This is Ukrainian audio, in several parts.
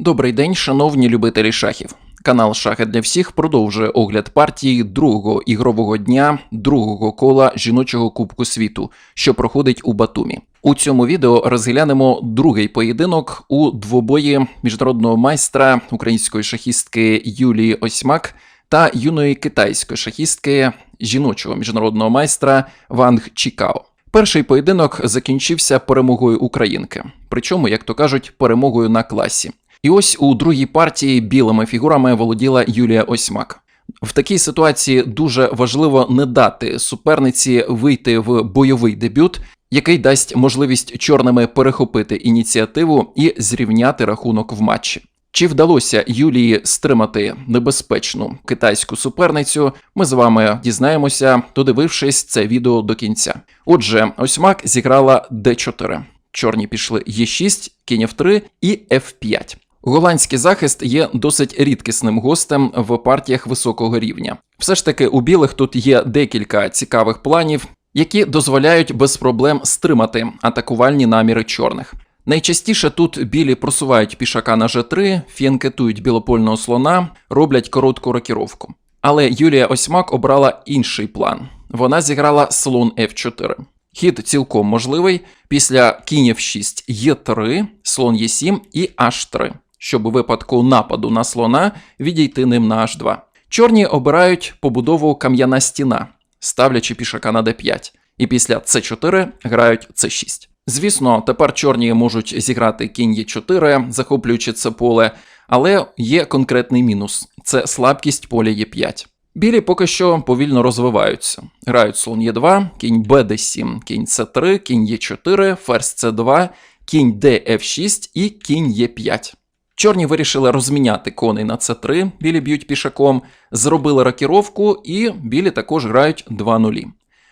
Добрий день, шановні любителі шахів. Канал Шахи для всіх продовжує огляд партії другого ігрового дня другого кола жіночого Кубку світу, що проходить у Батумі. У цьому відео розглянемо другий поєдинок у двобої міжнародного майстра української шахістки Юлії Осьмак та юної китайської шахістки жіночого міжнародного майстра Ванг Чікао. Перший поєдинок закінчився перемогою українки, причому, як то кажуть, перемогою на класі. І ось у другій партії білими фігурами володіла Юлія Осьмак. В такій ситуації дуже важливо не дати суперниці вийти в бойовий дебют, який дасть можливість чорними перехопити ініціативу і зрівняти рахунок в матчі. Чи вдалося Юлії стримати небезпечну китайську суперницю? Ми з вами дізнаємося, додивившись це відео до кінця. Отже, Осьмак зіграла d4. Чорні пішли Е6, кінь F3 і F5. Голландський захист є досить рідкісним гостем в партіях високого рівня. Все ж таки, у білих тут є декілька цікавих планів, які дозволяють без проблем стримати атакувальні наміри чорних. Найчастіше тут білі просувають пішака на G3, фіанкетують білопольного слона, роблять коротку рокіровку. Але Юлія Осьмак обрала інший план. Вона зіграла слон F4. Хід цілком можливий після кінь F6 Е3, слон Е7 і H3, щоб у випадку нападу на слона відійти ним на H2. Чорні обирають побудову кам'яна стіна, ставлячи пішака на d5, і після c4 грають c6. Звісно, тепер чорні можуть зіграти кінь Е4, захоплюючи це поле, але є конкретний мінус це слабкість поля Е5. Білі поки що повільно розвиваються. Грають слон Е2, кінь БД7, кінь С3, кінь Е4, ферзь С2, кінь ДФ6 і кінь Е5. Чорні вирішили розміняти коней на С3, білі б'ють пішаком, зробили рокіровку, і білі також грають 2 нулі.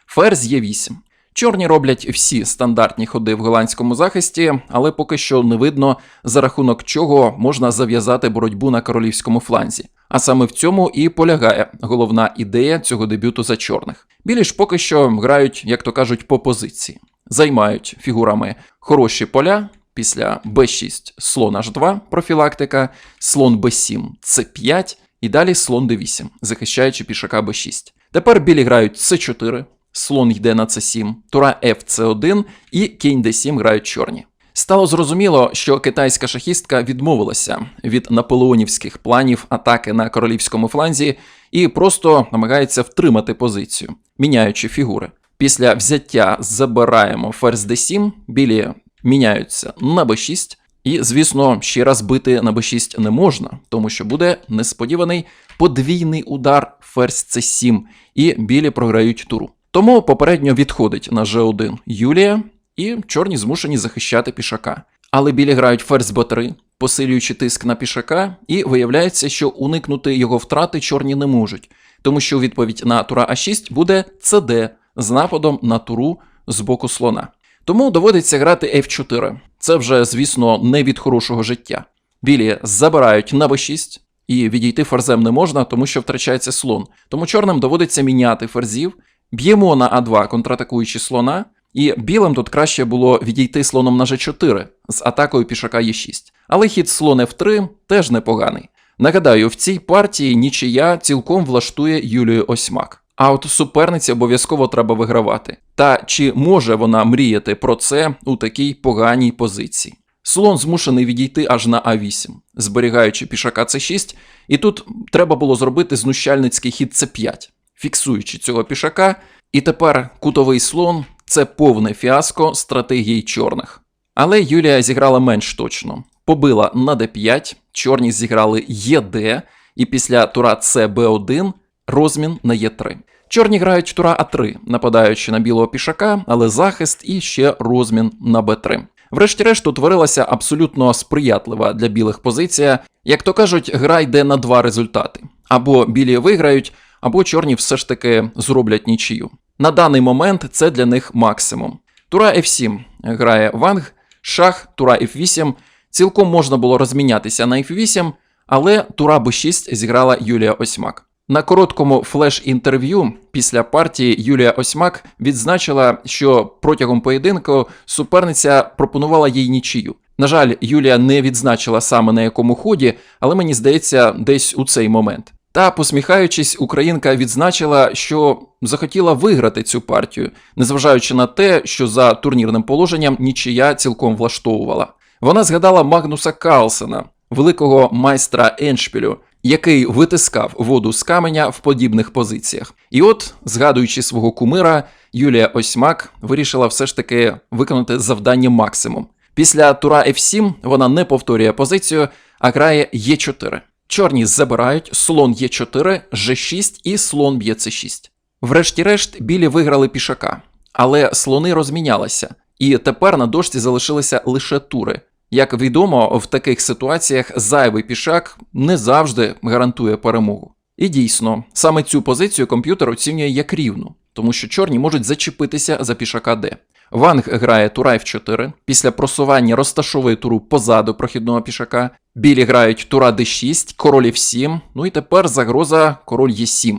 Ферзь Е8. Чорні роблять всі стандартні ходи в голландському захисті, але поки що не видно, за рахунок чого можна зав'язати боротьбу на королівському фланзі. А саме в цьому і полягає головна ідея цього дебюту за чорних. Білі ж поки що грають, як то кажуть, по позиції, займають фігурами хороші поля. Після b6 слон h2 профілактика, слон b7 c5 і далі слон d8, захищаючи пішака b6. Тепер білі грають c4, слон йде на c7, тура fc1 і кінь d7 грають чорні. Стало зрозуміло, що китайська шахістка відмовилася від наполеонівських планів атаки на королівському фланзі і просто намагається втримати позицію, міняючи фігури. Після взяття забираємо ферзь d7, білі міняються на b6, і, звісно, ще раз бити на b6 не можна, тому що буде несподіваний подвійний удар ферзь c7, і білі програють туру. Тому попередньо відходить на g1 Юлія, і чорні змушені захищати пішака. Але білі грають ферзь b3, посилюючи тиск на пішака, і виявляється, що уникнути його втрати чорні не можуть, тому що відповідь на тура А6 буде cd з нападом на туру з боку слона. Тому доводиться грати F4. Це вже, звісно, не від хорошого життя. Білі забирають на b6, і відійти ферзем не можна, тому що втрачається слон. Тому чорним доводиться міняти ферзів, б'ємо на А2, контратакуючи слона. І білим тут краще було відійти слоном на G4 з атакою пішака Е6. Але хід слон F3 теж непоганий. Нагадаю, в цій партії нічия цілком влаштує Юлію Осьмак. А от суперниці обов'язково треба вигравати. Та чи може вона мріяти про це у такій поганій позиції? Слон змушений відійти аж на А8, зберігаючи пішака С6, і тут треба було зробити знущальницький хід С5, фіксуючи цього пішака. І тепер кутовий слон це повне фіаско стратегії чорних. Але Юлія зіграла менш точно. Побила на d5, чорні зіграли ЕД, і після тура СБ1 розмін на Е3. Чорні грають тура А3, нападаючи на білого пішака, але захист і ще розмін на Б3. Врешті-решт утворилася абсолютно сприятлива для білих позиція. Як то кажуть, гра йде на два результати: або білі виграють, або чорні все ж таки зроблять нічию. На даний момент це для них максимум. Тура F7 грає Ванг, шах, тура F8. Цілком можна було розмінятися на F8, але тура B6 зіграла Юлія Осьмак. На короткому флеш-інтерв'ю після партії Юлія Осьмак відзначила, що протягом поєдинку суперниця пропонувала їй нічию. На жаль, Юлія не відзначила саме на якому ході, але мені здається, десь у цей момент. Та, посміхаючись, українка відзначила, що захотіла виграти цю партію, незважаючи на те, що за турнірним положенням нічия цілком влаштовувала. Вона згадала Магнуса Карлсена, великого майстра Еншпілю, який витискав воду з каменя в подібних позиціях. І от, згадуючи свого кумира, Юлія Осьмак вирішила все ж таки виконати завдання максимум. Після тура F7 вона не повторює позицію, а грає Е4. Чорні забирають, слон Е4, G6 і слон б'є С6. Врешті-решт, білі виграли пішака, але слони розмінялися, і тепер на дошці залишилися лише тури. Як відомо, в таких ситуаціях зайвий пішак не завжди гарантує перемогу. І дійсно, саме цю позицію комп'ютер оцінює як рівну, тому що чорні можуть зачепитися за пішака Д. Ванг грає тура F4, після просування розташовує туру позаду прохідного пішака. Білі грають тура D6, король F7, ну і тепер загроза король Е7.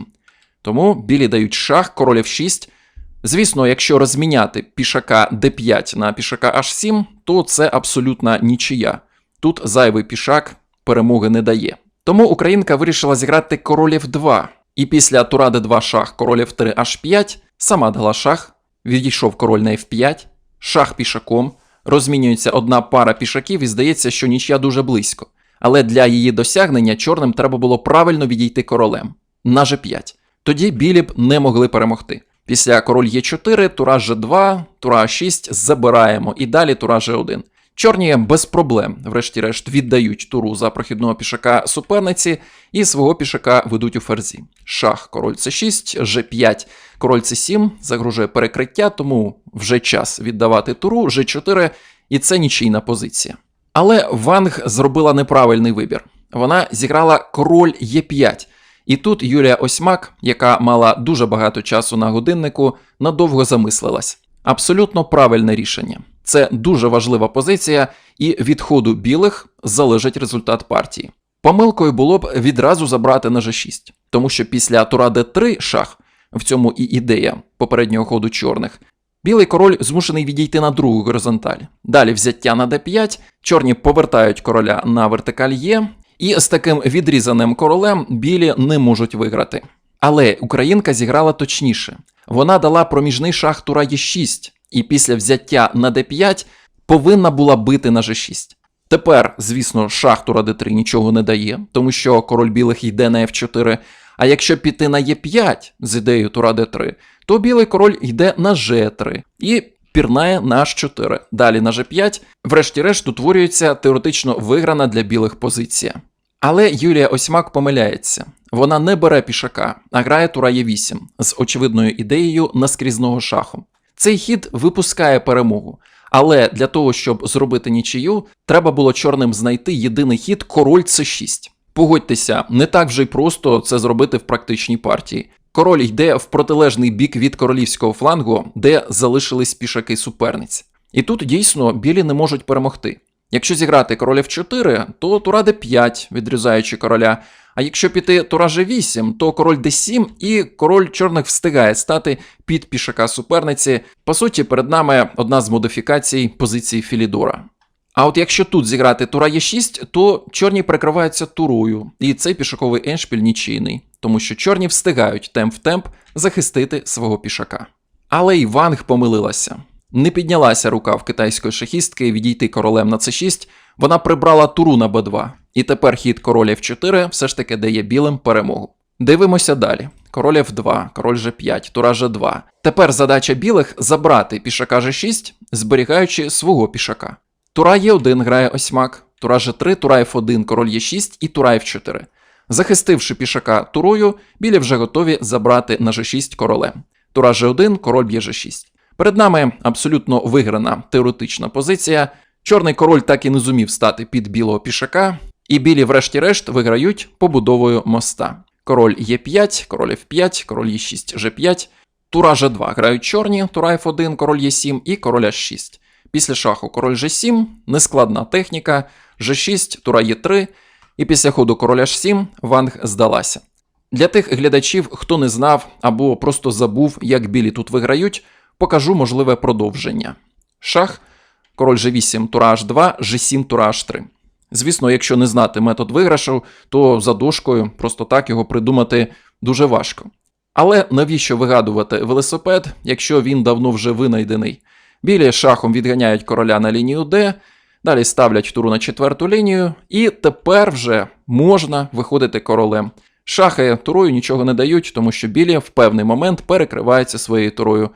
Тому білі дають шах, король F6. Звісно, якщо розміняти пішака D5 на пішака H7, то це абсолютна нічия. Тут зайвий пішак перемоги не дає. Тому українка вирішила зіграти король F2. І після тура D2 шах, король F3 H5, сама дала шах, відійшов король на F5, шах пішаком, розмінюється одна пара пішаків і здається, що нічия дуже близько. Але для її досягнення чорним треба було правильно відійти королем на G5. Тоді білі б не могли перемогти. Після король Е4, тура G2, тура А6 забираємо і далі тура G1. Чорні без проблем, врешті-решт, віддають туру за прохідного пішака суперниці і свого пішака ведуть у ферзі. Шах, король С6, G5, король С7 загрожує перекриття, тому вже час віддавати туру, G4, і це нічийна позиція. Але Ванг зробила неправильний вибір. Вона зіграла король Е5. І тут Юлія Осьмак, яка мала дуже багато часу на годиннику, надовго замислилась. Абсолютно правильне рішення. Це дуже важлива позиція, і від ходу білих залежить результат партії. Помилкою було б відразу забрати на G6, тому що після тура D3 шах, в цьому і ідея попереднього ходу чорних, білий король змушений відійти на другу горизонталь. Далі взяття на D5, чорні повертають короля на вертикаль Е, і з таким відрізаним королем білі не можуть виграти. Але українка зіграла точніше. Вона дала проміжний шах тура Е6, і після взяття на d5 повинна була бити на g6. Тепер, звісно, шах тура d3 нічого не дає, тому що король білих йде на f4. А якщо піти на e5 з ідеєю тура d3, то білий король йде на g3 і пірнає на h4. Далі на g5, врешті-решт утворюється теоретично виграна для білих позиція. Але Юлія Осьмак помиляється. Вона не бере пішака, а грає тура Е8 з очевидною ідеєю наскрізного шаху. Цей хід випускає перемогу. Але для того, щоб зробити нічию, треба було чорним знайти єдиний хід король С6. Погодьтеся, не так вже й просто це зробити в практичній партії. Король йде в протилежний бік від королівського флангу, де залишились пішаки суперниць. І тут дійсно білі не можуть перемогти. Якщо зіграти король F4, то тура d5, відрізаючи короля. А якщо піти тура G8, то король d7 і король чорних встигає стати під пішака суперниці. По суті, перед нами одна з модифікацій позиції Філідора. А от якщо тут зіграти тура Е6, то чорні прикриваються турою, і цей пішаковий еншпіль нічийний, тому що чорні встигають темп в темп захистити свого пішака. Але й Ванг помилилася. Не піднялася рука в китайської шахістки відійти королем на c6, вона прибрала туру на b2, і тепер хід король f4 все ж таки дає білим перемогу. Дивимося далі. Король f2, король g5, тура g2. Тепер задача білих забрати пішака g6, зберігаючи свого пішака. Тура e1 грає осьмак, тура g3, тура f1, король e6 і тура f4. Захистивши пішака турою, білі вже готові забрати на g6 королем. Тура g1, король б'є g6. Перед нами абсолютно виграна теоретична позиція. Чорний король так і не зумів стати під білого пішака, і білі, врешті-решт, виграють побудовою моста. Король Е5, король F5, король Е6, G5, тура G2 грають чорні, тура F1, король Е7 і король H6. Після шаху король G7, нескладна техніка, G6, тура Е3, і після ходу король H7 Ванг здалася. Для тих глядачів, хто не знав або просто забув, як білі тут виграють, покажу можливе продовження. Шах, король G8, тура H2, G7, тура H3. Звісно, якщо не знати метод виграшу, то за дошкою просто так його придумати дуже важко. Але навіщо вигадувати велосипед, якщо він давно вже винайдений? Білі шахом відганяють короля на лінію Д, далі ставлять туру на четверту лінію, і тепер вже можна виходити королем. Шахи турою нічого не дають, тому що білі в певний момент перекриваються своєю турою.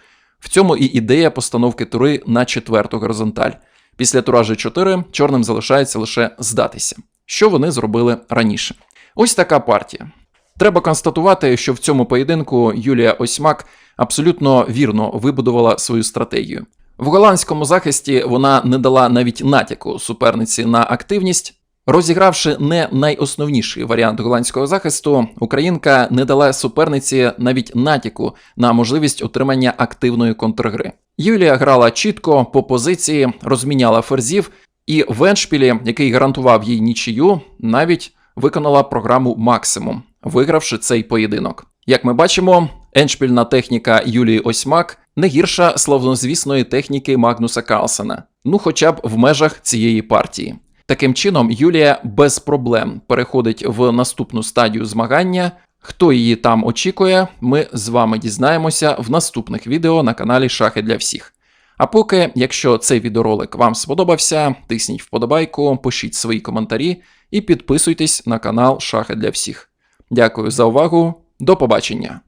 В цьому і ідея постановки тури на четверту горизонталь. Після тура G4 чорним залишається лише здатися, що вони зробили раніше. Ось така партія. Треба констатувати, що в цьому поєдинку Юлія Осьмак абсолютно вірно вибудувала свою стратегію. В голландському захисті вона не дала навіть натяку суперниці на активність. Розігравши не найосновніший варіант голландського захисту, українка не дала суперниці навіть натяку на можливість отримання активної контргри. Юлія грала чітко по позиції, розміняла ферзів, і в Еншпілі, який гарантував їй нічию, навіть виконала програму максимум, вигравши цей поєдинок. Як ми бачимо, еншпільна техніка Юлії Осьмак не гірша славнозвісної техніки Магнуса Карлсена, ну хоча б в межах цієї партії. Таким чином, Юлія без проблем переходить в наступну стадію змагання. Хто її там очікує, ми з вами дізнаємося в наступних відео на каналі Шахи для всіх. А поки, якщо цей відеоролик вам сподобався, тисніть вподобайку, пишіть свої коментарі і підписуйтесь на канал Шахи для всіх. Дякую за увагу, до побачення!